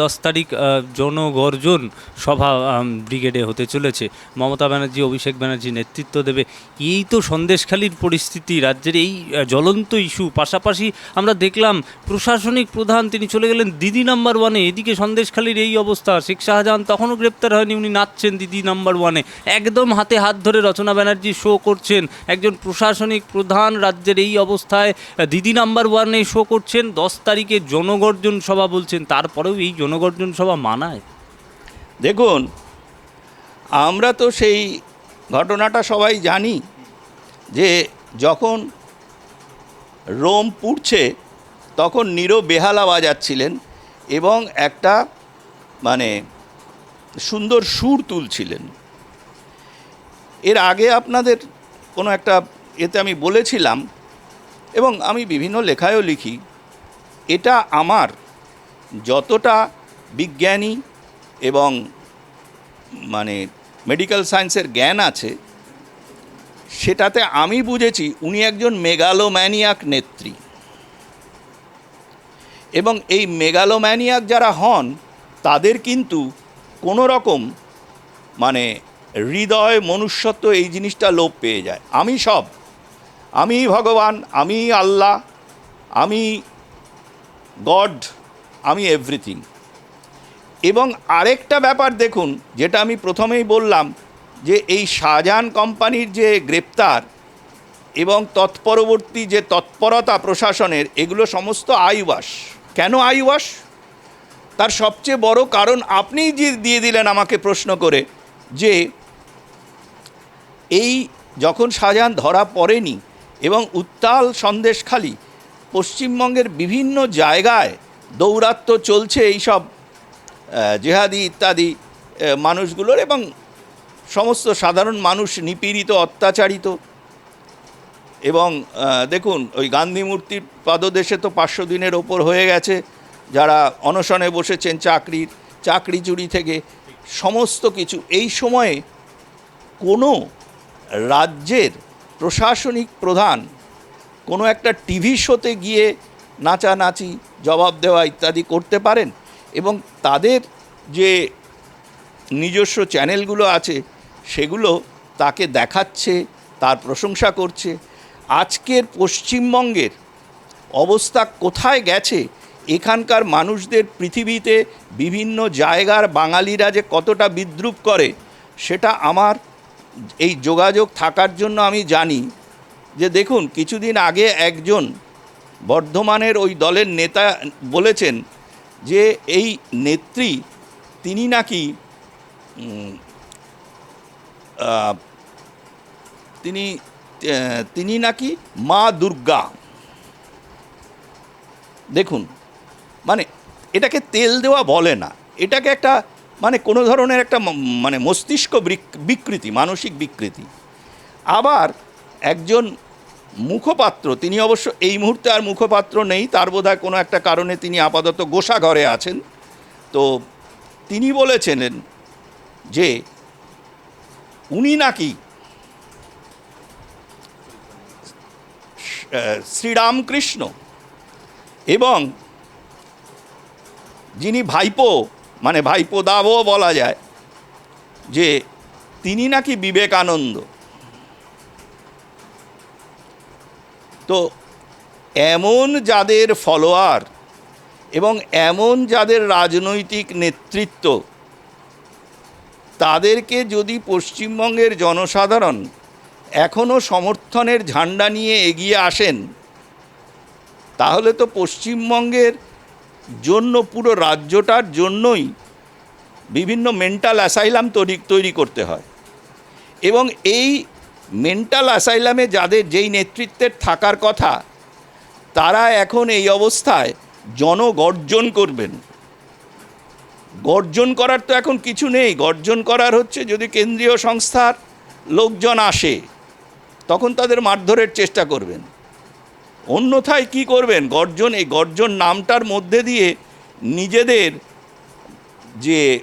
দশ তারিখ জনগর্জন সভা ব্রিগেডে হতে চলেছে। মমতা ব্যানার্জি, অভিষেক ব্যানার্জি নেতৃত্ব দেবে। এই তো সন্দেশখালির পরিস্থিতি, রাজ্যের এই জ্বলন্ত ইস্যু। পাশাপাশি আমরা দেখলাম, প্রশাসনিক প্রধান তিনি চলে গেলেন দিদি নাম্বার ওয়ানে। এদিকে সন্দেশখালির এই অবস্থা, শেখ শাহজাহান তখনও গ্রেপ্তার হয়নি, উনি নাচছেন দিদি নাম্বার ওয়ানে। একদম হাতে হাত ধরে রচনা ব্যানার্জি শো করছেন। একজন প্রশাসনিক প্রধান রাজ্যের এই অবস্থায় দিদি নাম্বার ওয়ানে শো করছেন। দশ তারিখে জনগর্জন সভা বলছেন, তারপরেও এই জনগর্জন সভা মানায়? দেখুন, আমরা তো সেই ঘটনাটা সবাই জানি যে যখন রোম পুড়ছে, তখন নীরব বেহালা বাজাচ্ছিলেন এবং একটা মানে সুন্দর সুর তুলছিলেন। এর আগে আপনাদের কোনো একটা এতে আমি বলেছিলাম এবং আমি বিভিন্ন লেখায়ও লিখি, এটা আমার যতটা বিজ্ঞানী এবং মানে মেডিকেল সায়েন্সের জ্ঞান আছে, সেটাতে আমি বুঝেছি উনি একজন মেগালোম্যানিয়াক নেত্রী। এবং এই মেগালোম্যানিয়াক যারা হন, তাদের কিন্তু কোনো রকম মানে হৃদয়, মনুষ্যত্ব এই জিনিসটা লোপ পেয়ে যায়। আমি সব। আমি ভগবান, আমি আল্লাহ, আমি গড, আমি এভরিথিং এবং আরেকটা ব্যাপার দেখুন, যেটা আমি প্রথমেই বললাম, যে এই শাহজাহান কোম্পানির যে গ্রেপ্তার এবং তৎপরবর্তী যে তৎপরতা প্রশাসনের, এগুলো সমস্ত আইওয়াস। কেন আইওয়াস? তার সবচেয়ে বড় কারণ আপনিই যে দিয়ে দিলেন আমাকে প্রশ্ন করে যে এই যখন শাহজাহান ধরা পড়েনি এবং উত্তাল সন্দেশখালি পশ্চিমবঙ্গের বিভিন্ন জায়গায় দৌরাত্ম্য চলছে এইসব জেহাদি ইত্যাদি মানুষগুলোর এবং সমস্ত সাধারণ মানুষ নিপীড়িত, অত্যাচারিত। এবং দেখুন, ওই গান্ধী মূর্তির পাদদেশে তো পাঁচশো দিনের ওপর হয়ে গেছে। যারা অনশনে বসেছেন চাকরির চাকরি চুরি থেকে, সমস্ত কিছু। এই সময়ে কোনো রাজ্যের প্রশাসনিক প্রধান কোনো একটা টিভি শোতে গিয়ে নাচানাচি, জবাব দেওয়া ইত্যাদি করতে পারেন? এবং তাদের যে নিজস্ব চ্যানেলগুলো আছে, সেগুলো তাকে দেখাচ্ছে, তার প্রশংসা করছে। আজকের পশ্চিমবঙ্গের অবস্থা কোথায় গেছে? এখানকার মানুষদের পৃথিবীতে বিভিন্ন জায়গার বাঙালিরা যে কতটা বিদ্রুপ করে, সেটা আমার এই যোগাযোগ থাকার জন্য আমি জানি। যে দেখুন, কিছুদিন আগে একজন বর্ধমানের ওই দলের নেতা বলেছেন যে এই নেত্রী, তিনি নাকি তিনি তিনি নাকি মা দুর্গা। দেখুন মানে এটাকে তেল দেওয়া বলে না। এটাকে একটা মানে কোনো ধরনের একটা মানে মস্তিষ্ক বিক- বিকৃতি, মানসিক বিকৃতি। আবার একজন মুখপাত্র, তিনি অবশ্য এই মুহূর্তে আর মুখপাত্র নেই, তার বোধহয় কোনো একটা কারণে তিনি আপাতত গোসা ঘরে আছেন। তো তিনি বলেছিলেন যে উনি নাকি শ্রীরামকৃষ্ণ এবং যিনি ভাইপো মানে ভাইপো দাবও বলা যায়, যে তিনি নাকি বিবেকানন্দ। তো এমন যাদের ফলোয়ার এবং এমন যাদের রাজনৈতিক নেতৃত্ব, তাদেরকে যদি পশ্চিমবঙ্গের জনসাধারণ এখনও সমর্থনের ঝান্ডা নিয়ে এগিয়ে আসেন, তাহলে তো পশ্চিমবঙ্গের জন্য, পুরো রাজ্যটার জন্যই বিভিন্ন মেন্টাল অ্যাসাইলাম তৈরি তৈরি করতে হয়। এবং এই মেন্টাল অ্যাসাইলামে যাদের যেই নেতৃত্বের থাকার কথা, তারা এখন এই অবস্থায় জনগর্জন করবেন। গর্জন করার তো এখন কিছু নেই। গর্জন করার হচ্ছে যদি কেন্দ্রীয় সংস্থার লোকজন আসে, তখন তাদের মারধরের চেষ্টা করবেন। অন্যথায় কি করবেন? গর্জন, এই গর্জন নামটার মধ্যে দিয়ে নিজেদের যে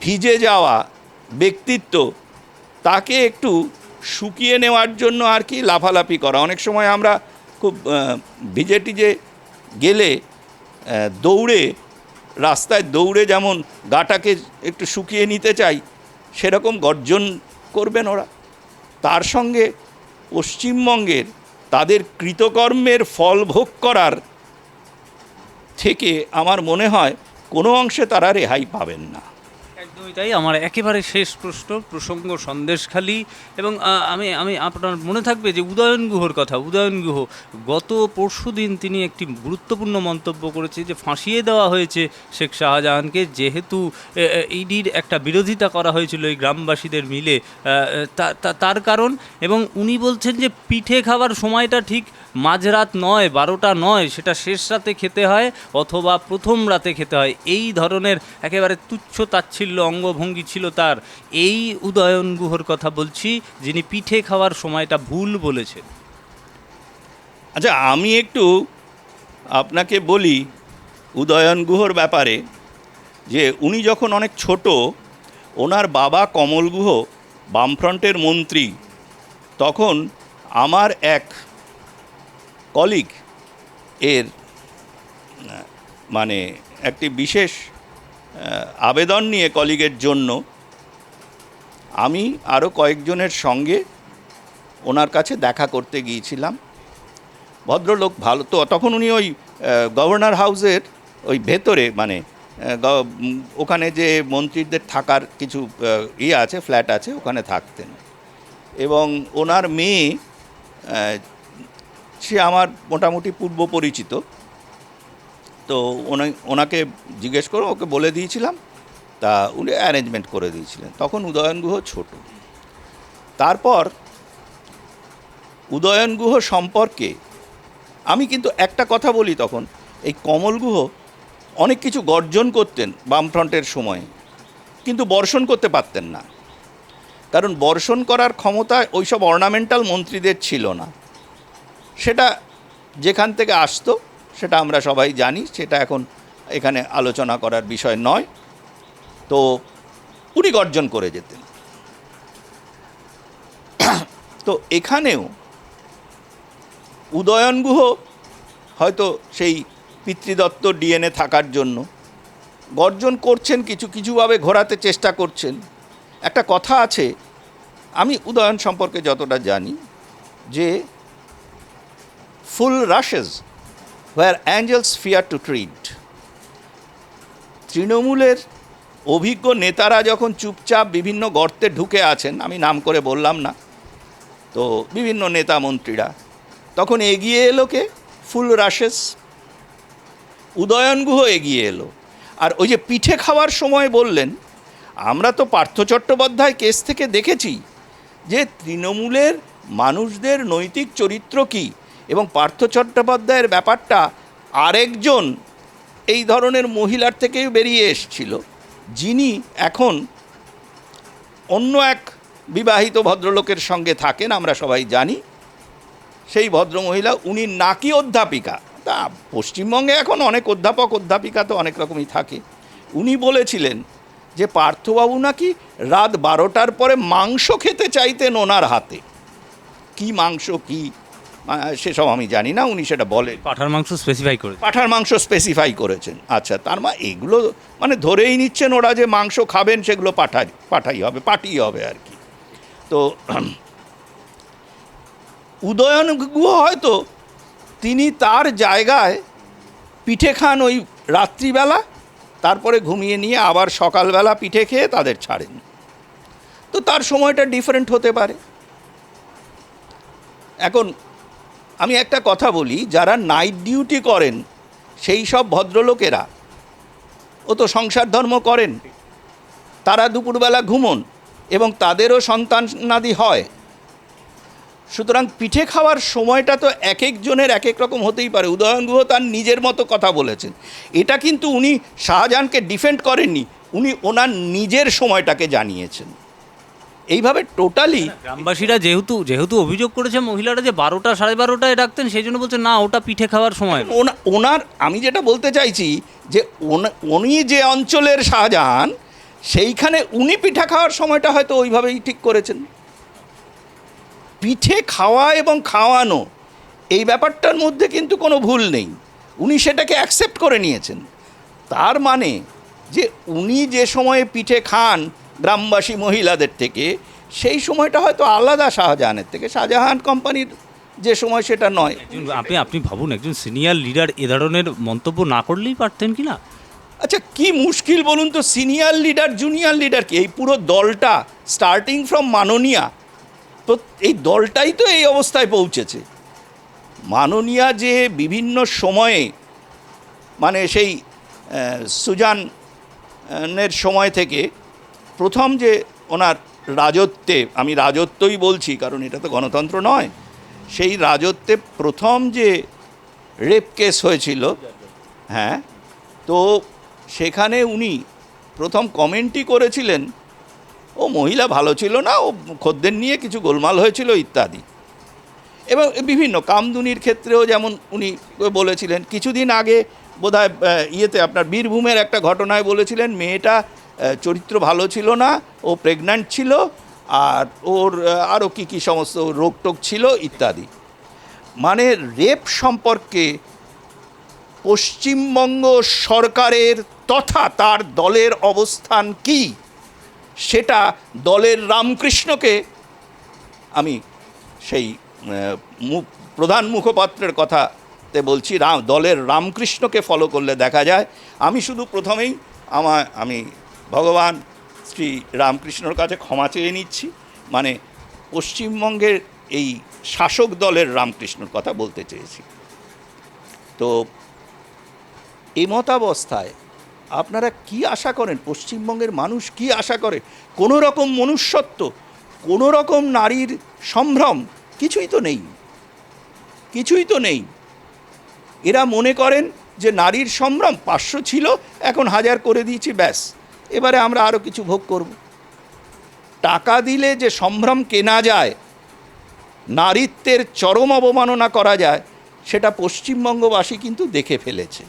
ভিজে যাওয়া ব্যক্তিত্ব, তাকে একটু শুকিয়ে নেওয়ার জন্য আর কি লাফালাফি করা। অনেক সময় আমরা খুব ভিজে টিজে গেলে দৌড়ে, রাস্তায় দৌড়ে যেমন গাটাকে একটু শুকিয়ে নিতে চাই, সেরকম গর্জন করবেন ওরা। তার সঙ্গে পশ্চিমবঙ্গের তাদের কৃতকর্মের ফল ভোগ করার থেকে আমার মনে হয় কোনো অংশে তারা রেহাই পাবেন না। তাই আমার একেবারে শেষ প্রশ্ন, প্রসঙ্গ সন্দেশখালী এবং আমি আমি আপনার মনে থাকবে যে উদয়ন গুহর কথা, উদয়ন গুহ। গত পরশু দিন তিনি একটি গুরুত্বপূর্ণ মন্তব্য করেছে যে ফাঁসিয়ে দেওয়া হয়েছে শেখ শাহজাহানকে, যেহেতু ইডির একটা বিরোধিতা করা হয়েছিল এই গ্রামবাসীদের মিলে তার কারণ এবং উনি বলছেন যে পিঠে খাওয়ার সময়টা ঠিক মাঝরাত নয়, বারোটা নয়, সেটা শেষ রাতে খেতে হয় অথবা প্রথম রাতে খেতে হয়। এই ধরনের একেবারে তুচ্ছ তাচ্ছিল্য অঙ্গভঙ্গি ছিল তার। এই উদয়ন গুহর কথা বলছি, যিনি পিঠে খাওয়ার সময়টা ভুল বলেছেন। আচ্ছা আমি একটু আপনাকে বলি উদয়ন গুহর ব্যাপারে, যে উনি যখন অনেক ছোট, ওনার বাবা কমল গুহ, বামফ্রন্টের মন্ত্রী, তখন আমার এক কলিগ এর মানে একটি বিশেষ আবেদন নিয়ে কলিগের জন্য, আমি আরও কয়েকজনের সঙ্গে ওনার কাছে দেখা করতে গিয়েছিলাম। ভদ্রলোক ভালো, তো তখন উনি ওই গভর্নর হাউসের ওই ভেতরে মানে ওখানে যে মন্ত্রীদের থাকার কিছু ইয়ে আছে, ফ্ল্যাট আছে, ওখানে থাকতেন। এবং ওনার মেয়ে সে আমার মোটামুটি পূর্ব পরিচিত। তো ওনা ওনাকে জিজ্ঞেস করে, ওকে বলে দিয়েছিলাম। তা উনি অ্যারেঞ্জমেন্ট করে দিয়েছিলেন। তখন উদয়ন গুহ ছোট। তারপর উদয়ন গুহ সম্পর্কে আমি কিন্তু একটা কথা বলি তখন। এই কমল গুহ অনেক কিছু গর্জন করতেন বামফ্রন্টের সময়ে, কিন্তু বর্ষণ করতে পারতেন না। কারণ বর্ষণ করার ক্ষমতা ওইসব অর্নামেন্টাল মন্ত্রীদের ছিল না। সেটা যেখান থেকে আসতো, সেটা আমরা সবাই জানি, সেটা এখন এখানে আলোচনা করার বিষয় নয়। তো উনি গর্জন করে যেতেন। তো এখানেও উদয়ন গুহ হয়তো সেই পিতৃদত্ত ডিএনএ থাকার জন্য গর্জন করছেন, কিছু কিছুভাবে ঘোরাতে চেষ্টা করছেন। একটা কথা আছে, আমি উদয়ন সম্পর্কে যতটা জানি যে fool rushes where angels fear to tread তৃণমূলের অভিজ্ঞ নেতারা যখন চুপচাপ বিভিন্ন গর্তে ঢুকে আছেন, আমি নাম করে বললাম না, তো বিভিন্ন নেতা মন্ত্রীরা, তখন এগিয়ে এলো কে? ফুল রাশেস উদয়ন গুহ এগিয়ে এলো। আর ওই যে পিঠে খাওয়ার সময় বললেন, আমরা তো পার্থ চট্টোপাধ্যায় কেস থেকে দেখেছি যে তৃণমূলের মানুষদের নৈতিক চরিত্র কী? এবং পার্থ চট্টোপাধ্যায়ের ব্যাপারটা আরেকজন এই ধরনের মহিলার থেকেই বেরিয়ে এসছিল, যিনি এখন অন্য এক বিবাহিত ভদ্রলোকের সঙ্গে থাকেন, আমরা সবাই জানি। সেই ভদ্রমহিলা, উনি নাকি অধ্যাপিকা। তা পশ্চিমবঙ্গে এখন অনেক অধ্যাপক, অধ্যাপিকা তো অনেক রকমই থাকে। উনি বলেছিলেন যে, পার্থবাবু নাকি রাত বারোটার পরে মাংস খেতে চাইতেন ওনার হাতে। কি মাংস, কি সেসব আমি জানি না উনি সেটা বলেন। পাঠার মাংস স্পেসিফাই করে পাঠার মাংস স্পেসিফাই করেছেন। আচ্ছা তার মা এগুলো মানে ধরেই নিচ্ছেন ওরা যে মাংস খাবেন সেগুলো পাঠাই পাঠাই হবে পাঠিয়ে হবে আর কি। তো উদয়ন গুহ হয়তো তিনি তার জায়গায় পিঠে খান ওই রাত্রিবেলা তারপরে ঘুমিয়ে নিয়ে আবার সকালবেলা পিঠে খেয়ে তাদের ছাড়েন। তো তার সময়টা ডিফারেন্ট হতে পারে। এখন আমি একটা কথা বলি, যারা নাইট ডিউটি করেন, সেই সব ভদ্রলোকেরা, ও তো সংসার ধর্ম করেন, তারা দুপুরবেলা ঘুমন এবং তাদেরও সন্তানাদি হয়। সুতরাং পিঠে খাওয়ার সময়টা তো এক একজনের এক এক রকম হতেই পারে। উদয়ন গুহ তার নিজের মতো কথা বলেছেন। এটা কিন্তু উনি শাহজাহানকে ডিফেন্ড করেননি, উনি ওনার নিজের সময়টাকে জানিয়েছেন। এইভাবে টোটালি গ্রামবাসীরা যেহেতু যেহেতু অভিযোগ করেছে মহিলারা যে বারোটা সাড়ে বারোটায় ডাকতেন সেই জন্য বলছে না ওটা পিঠে খাওয়ার সময় ওনার আমি যেটা বলতে চাইছি যে উনি যে অঞ্চলের শাহজাহান সেইখানে উনি পিঠা খাওয়ার সময়টা হয়তো ওইভাবেই ঠিক করেছেন। পিঠে খাওয়া এবং খাওয়ানো এই ব্যাপারটার মধ্যে কিন্তু কোনো ভুল নেই। উনি সেটাকে অ্যাকসেপ্ট করে নিয়েছেন। তার মানে যে উনি যে সময়ে পিঠে খান গ্রামবাসী মহিলাদের থেকে সেই সময়টা হয়তো আলাদা শাহজাহানের থেকে। শাহজাহান কোম্পানির যে সময় সেটা নয়। আপনি আপনি ভাবুন একজন সিনিয়র লিডার এ ধরনের মন্তব্য না করলেই পারতেন কি না? আচ্ছা কি মুশকিল বলুন তো সিনিয়র লিডার জুনিয়র লিডার কি? এই পুরো দলটা স্টার্টিং ফ্রম মাননীয়া তো এই দলটাই তো এই অবস্থায় পৌঁছেছে। মাননীয়া যে বিভিন্ন সময়ে মানে সেই সুজানের সময় থেকে প্রথম যে ওনার রাজত্বে, আমি রাজত্বই বলছি, কারণ এটা তো গণতন্ত্র নয়, সেই রাজত্বে প্রথম যে রেপ কেস হয়েছিল হ্যাঁ তো সেখানে উনি প্রথম কমেন্টই করেছিলেন, ও মহিলা ভালো ছিল না, ও খদ্দের নিয়ে কিছু গোলমাল হয়েছিল, ইত্যাদি। এবং বিভিন্ন কামদুনির ক্ষেত্রেও যেমন উনি বলেছিলেন, কিছুদিন আগে বোধহয় ইয়েতে আপনার বীরভূমের একটা ঘটনায় বলেছিলেন, মেয়েটা চরিত্র ভালো ছিল না, ও প্রেগন্যান্ট ছিল, আর ওর আরও কী কী সমস্ত রোগ টোগ ছিল ইত্যাদি। মানে রেপ সম্পর্কে পশ্চিমবঙ্গ সরকারের তথা তার দলের অবস্থান কি, সেটা দলের রামকৃষ্ণকে আমি সেই প্রধান মুখপাত্রের কথাতে বলছি রাম দলের রামকৃষ্ণকে ফলো করলে দেখা যায়। আমি শুধু প্রথমেই আমার, আমি ভগবান শ্রী রামকৃষ্ণর কাছে ক্ষমা চেয়ে নিচ্ছি। মানে পশ্চিমবঙ্গের এই শাসক দলের রামকৃষ্ণর কথা বলতে চেয়েছি। তো এমতাবস্থায় আপনারা কি আশা করেন? পশ্চিমবঙ্গের মানুষ কি আশা করে? কোনো রকম মনুষ্যত্ব, কোনো রকম নারীর সম্ভ্রম কিছুই তো নেই। কিছুই তো নেই। এরা মনে করেন যে নারীর সম্ভ্রম পাঁচশো ছিল, এখন হাজার করে দিয়েছি, ব্যাস। এবারে আমরা আরও কিছু ভোগ করব টাকা দিলে যে সম্ভ্রম কেনা যায়, নারীত্বের চরম অবমাননা করা যায়, সেটা পশ্চিমবঙ্গবাসী কিন্তু দেখে ফেলেছে।